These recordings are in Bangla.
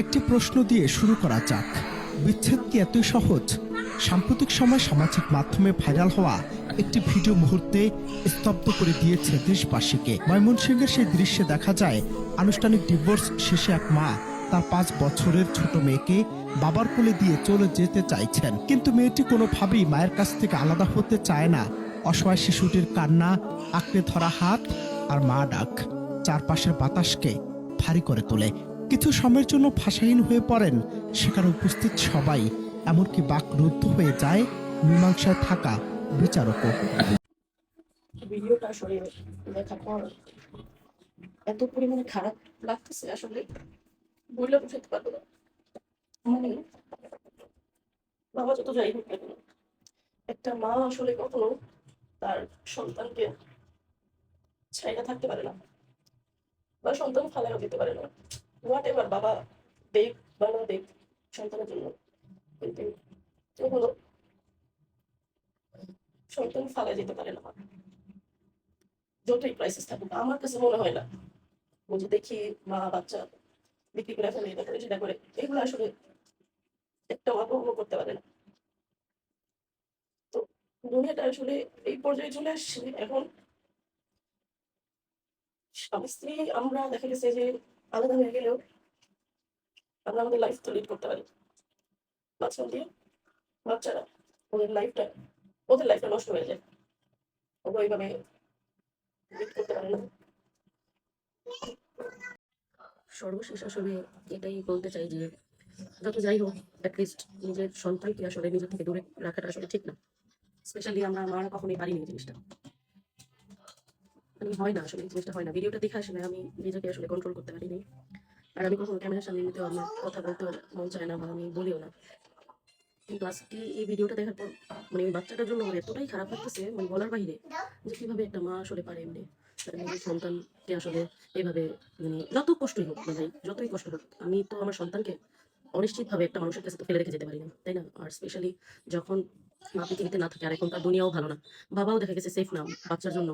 একটি প্রশ্ন দিয়ে শুরু করা যাক। বিচ্ছেদ কি এতই সহজ? সাম্প্রতিক সময় সামাজিক মাধ্যমে ভাইরাল হওয়া একটি ভিডিও মুহূর্তে স্তব্ধ করে দিয়েছে দেশবাসীকে। ময়মনসিংহের সেই দৃশ্যে দেখা যায়, আনুষ্ঠানিক ডিভোর্স শেষে এক মা তার পাঁচ বছরের ছোট মেয়েকে বাবার কোলে দিয়ে চলে যেতে চাইছেন। কিন্তু মেয়েটি কোনোভাবেই মায়ের কাছ থেকে আলাদা হতে চায় না। অসহায় শিশুটির কান্না, আঁকড়ে ধরা হাত আর মা ডাক। চারপাশের বাতাসকে ভারী করে তোলে। কিছু সময়ের জন্য ভাষাহীন হয়ে পড়েন। সেখানে উপস্থিত সবাই, এমনকি বাক রুদ্ধ হয়ে যায় মীমাংসায় থাকা পর এত পরিমাণে খারাপ লাগতেছে আসলে। বুঝাতে পারব না। মানে বাবা যত যাই হোক একটা মা আসলে কখনো তার সন্তানকে ছাইরা থাকতে পারে না বা সন্তান ফালাইও দিতে পারে না। হোয়াট এভার বাবা দেখ বা না দেখ সন্তানের জন্য। কিন্তু কখনো সন্তান ফালাই যেতে পারে না। যতই ক্রাইসিস থাকুক, আমার কাছে মনে হয় না। যে দেখি মা, বাচ্চা বিক্রি করে ফেলে, এটা করে সেটা করে, এগুলো আসলে একটা অপূর্ণ করতে পারে না। দুনিয়াটা আসলে এই পর্যায়ে চলে আসছে। এখন স্বামী, স্ত্রী, আমরা দেখা গেছে যে আলাদা হয়ে গেলেও আমরা আমাদের লাইফ তো লিড করতে পারি। মাঝখান দিয়ে, বাচ্চারা ওদের লাইফটা ওদের লাইফটা নষ্ট হয়ে যায়। ওরা ওইভাবে লিড করতে পারে না। সর্বশেষ আসলে এটাই বলতে চাই যে, যত যাই হোক অ্যাটলিস্ট নিজের সন্তানকে আসলে নিজের থেকে দূরে রাখাটা আসলে ঠিক না। স্পেশালি আমরা মারা কখনোই পারিনি এই জিনিসটা। মানে হয় না আসলে, এই জিনিসটা হয় না। ভিডিওটা দেখে আসলে আমি নিজেকে আসলে কন্ট্রোল করতে পারিনি। আর আমি কখনো ক্যামেরার সামনে নিতেও আমার কথা বলতেও মন চায় না বা আমি বলিও না। কিন্তু আজকে এই ভিডিওটা দেখার পর মানে ওই বাচ্চাটার জন্য আমার এতটাই খারাপ লাগতেছে মানে বলার বাইরে যে কীভাবে একটা মা আসলে পারে এমনি তার নিজের সন্তানকে আসলে এভাবে মানে যত কষ্টই হোক মানে যতই কষ্ট হোক, আমি তো আমার সন্তানকে অনিশ্চিতভাবে একটা মানুষের কাছে তো ফেলে রেখে যেতে পারি না, তাই না? আর স্পেশালি যখন মা পৃথিবীতে না থাকে আর এখন তার দুনিয়াও ভালো না। বাবাও দেখা গেছে সেফ না বাচ্চার জন্য।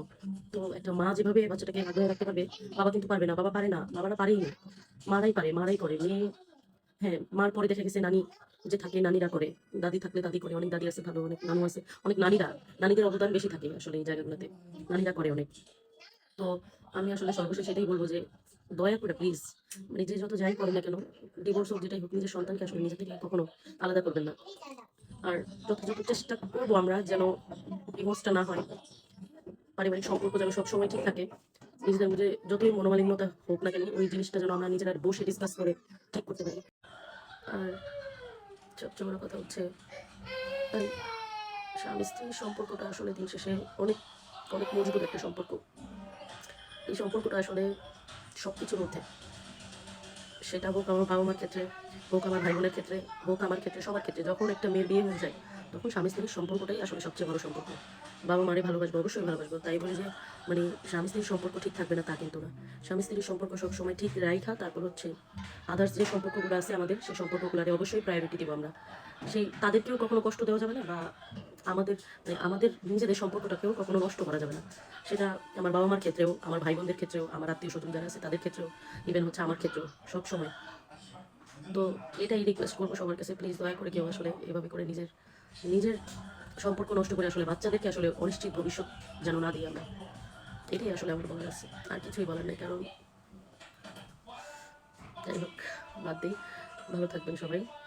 তো একটা মা যেভাবে বাচ্চাটাকে আগলে রাখতে পারবে, বাবা কিন্তু পারবে না, বাবা পারে না, বাবারা পারেই না। মারাই পারে, মারাই করে। মেয়ে হ্যাঁ মার পরে দেখা গেছে নানি, যে থাকে নানিরা করে। দাদি থাকলে দাদি করে, অনেক দাদি আছে, ভালো, অনেক নানু আছে, অনেক নানিরা। নানীদের অবদান বেশি থাকে আসলে এই জায়গাগুলোতে। নানিরা করে অনেক। তো আমি আসলে সর্বশেষ সেটাই বলব যে, দয়া করে প্লিজ মানে যে যত যাই করেন না কেন ডিভোর্স হোক, যেটাই হোক, নিজের সন্তানকে আসলে নিজে থেকে কখনো আলাদা করবেন না। আর যথাযথ চেষ্টা করব আমরা যেন ডিভোর্সটা না হয়। পারিবারিক সম্পর্ক যেন সবসময় ঠিক থাকে। নিজেদের মধ্যে যতই মনোমালিন্যতা হোক না কেন, ওই জিনিসটা যেন আমরা নিজেরা বসে ডিসকাস করে ঠিক করতে পারি। আর সবচেয়ে বড় কথা হচ্ছে স্বামী স্ত্রীর সম্পর্কটা আসলে দিন শেষে অনেক অনেক মজবুত একটা সম্পর্ক। এই সম্পর্কটা আসলে সব কিছুর মধ্যে। সেটা হোক আমার বাবা মার ক্ষেত্রে, হোক আমার ভাই বোনের ক্ষেত্রে, হোক আমার ক্ষেত্রে, সবার ক্ষেত্রে, যখন একটা মেয়ের বিয়ে হয়ে যায়, তখন স্বামী স্ত্রীর সম্পর্কটাই আসলে সবচেয়ে বড় সম্পর্ক। বাবা মারে ভালোবাসবো, অবশ্যই ভালোবাসবো, তাই বলে যে মানে স্বামী স্ত্রীর সম্পর্ক ঠিক থাকবে না তা কিন্তু না। স্বামী স্ত্রীর সম্পর্ক সবসময় ঠিক রাইখা, তারপর হচ্ছে আদার্স যে সম্পর্কগুলো আছে আমাদের, সেই সম্পর্কগুলোকে অবশ্যই প্রায়োরিটি দিব আমরা। সেই তাদেরকেও কখনো কষ্ট দেওয়া যাবে না? বা আমাদের মানে আমাদের নিজেদের সম্পর্কটাকেও কখনো নষ্ট করা যাবে না। সেটা আমার বাবা মার ক্ষেত্রেও, আমার ভাই বোনদের ক্ষেত্রেও, আমার আত্মীয় স্বজন যারা আছে তাদের ক্ষেত্রেও ইভেন হচ্ছে আমার ক্ষেত্রেও, সব সময়। তো এটাই রিকোয়েস্ট করব সবার কাছে। প্লিজ দয়া করে কেউ আসলে এভাবে করে নিজের নিজের সম্পর্ক নষ্ট করে আসলে বাচ্চাদেরকে আসলে অনিশ্চিত ভবিষ্যৎ যেন না দিই আমরা। এটাই আসলে আমার বলার আছে। আর কিছুই বলার নেই, কারণ যাই হোক, বাদ দিই। ভালো থাকবেন সবাই।